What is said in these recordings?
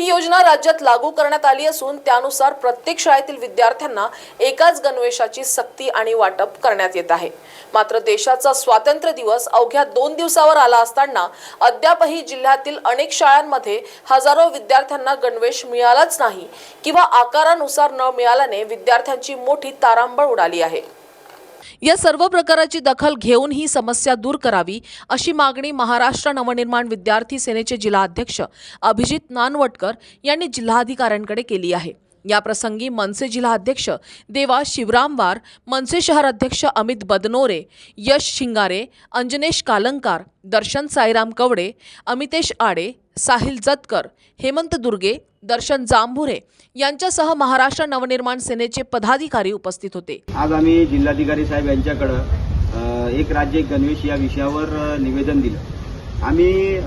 ही योजना राज्यात लागू करण्यात आली असून त्यानुसार प्रत्येक शाळेतील विद्यार्थ्यांना एकाच गणवेशाची सक्ती आणि वाटप करण्यात येत आहे. मात्र देशाचा स्वातंत्र्य दिवस अवघ्या दोन दिवसावर आला असताना अद्यापही जिल्ह्यातील अनेक शाळांमध्ये हजारो विद्यार्थ्यांना गणवेश मिळालाच नाही किंवा आकारानुसार न मिळाल्याने विद्यार्थ्यांची मोठी तारांबळ उडाली आहे. या सर्व प्रकाराची दखल घेऊन ही समस्या दूर करावी अशी मागणी महाराष्ट्र नवनिर्माण विद्यार्थी सेनेचे जिल्हाध्यक्ष अभिजित नानवटकर यांनी जिल्हाधिकाऱ्यांकडे केली आहे. याप्रसंगी मनसे जिल्हाध्यक्ष देवा शिवरामवार मनसे शहर अध्यक्ष अमित बदनोरे यश शिंगारे अंजनेश कालंकार दर्शन साईराम कवडे अमितेश आडे साहिल जतकर हेमंत दुर्गे दर्शन जांभुरे यांच्यासह महाराष्ट्र नवनिर्माण सेनेचे पदाधिकारी उपस्थित होते. आज आम्ही जिल्हाधिकारी साहेब यांच्याकडं एक राज्य एक गणवेश या विषयावर निवेदन दिलं. आम्ही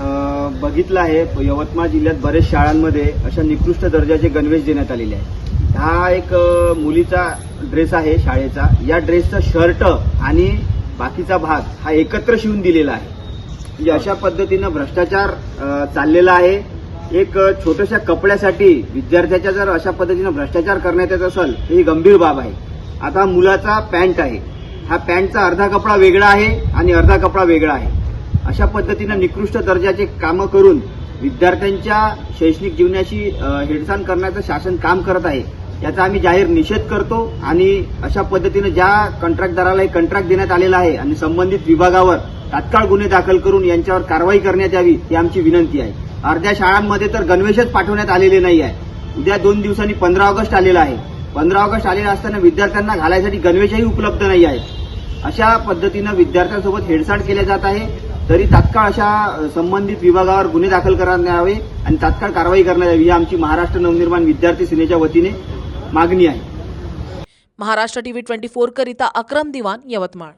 बघितलं आहे यवतमाळ जिल्ह्यात बरेच शाळांमध्ये अशा निकृष्ट दर्जाचे गणवेश देण्यात आलेले आहेत. हा एक मुलीचा ड्रेस आहे शाळेचा. या ड्रेसचा शर्ट आणि बाकीचा भाग हा एकत्र शिवून दिलेला आहे. की अशा पद्धतीनं भ्रष्टाचार चाललेला आहे. एक छोट्याशा कपड्यासाठी विद्यार्थ्याच्या जर अशा पद्धतीनं भ्रष्टाचार करण्यात येत असेल तर ही गंभीर बाब आहे. आता मुलाचा पॅन्ट आहे. हा पॅन्टचा अर्धा कपडा वेगळा आहे आणि अर्धा कपडा वेगळा आहे. अशा पद्धतीनं निकृष्ट दर्जाचे कामं करून विद्यार्थ्यांच्या शैक्षणिक जीवनाशी हेडसाण करण्याचं शासन काम करत आहे. याचा आम्ही जाहीर निषेध करतो आणि अशा पद्धतीनं ज्या कंत्राटदाराला हे कंत्राट देण्यात आलेला आहे आणि संबंधित विभागावर तात्काळ गुन्हे दाखल करून यांच्यावर कारवाई करण्यात यावी ही आमची विनंती आहे. अर्ध्या शाळांमध्ये तर गणवेशच पाठवण्यात आलेले नाही आहे. उद्या दोन दिवसांनी पंधरा ऑगस्ट आलेला आहे. पंधरा ऑगस्ट आलेला असताना विद्यार्थ्यांना घालायसाठी गणवेशही उपलब्ध नाही आहे. अशा पद्धतीनं विद्यार्थ्यांसोबत हेडसाड केल्या जात आहे. तरी तात्काळ अशा संबंधित विभागावर गुन्हे दाखल करण्यात यावे आणि तात्काळ कारवाई करण्यात यावी ही आमची महाराष्ट्र नवनिर्माण विद्यार्थी सेनेच्या वतीने मागणी आहे. महाराष्ट्र टीव्ही ट्वेंटी फोर करिता अक्रम दिवाण यवतमाळ.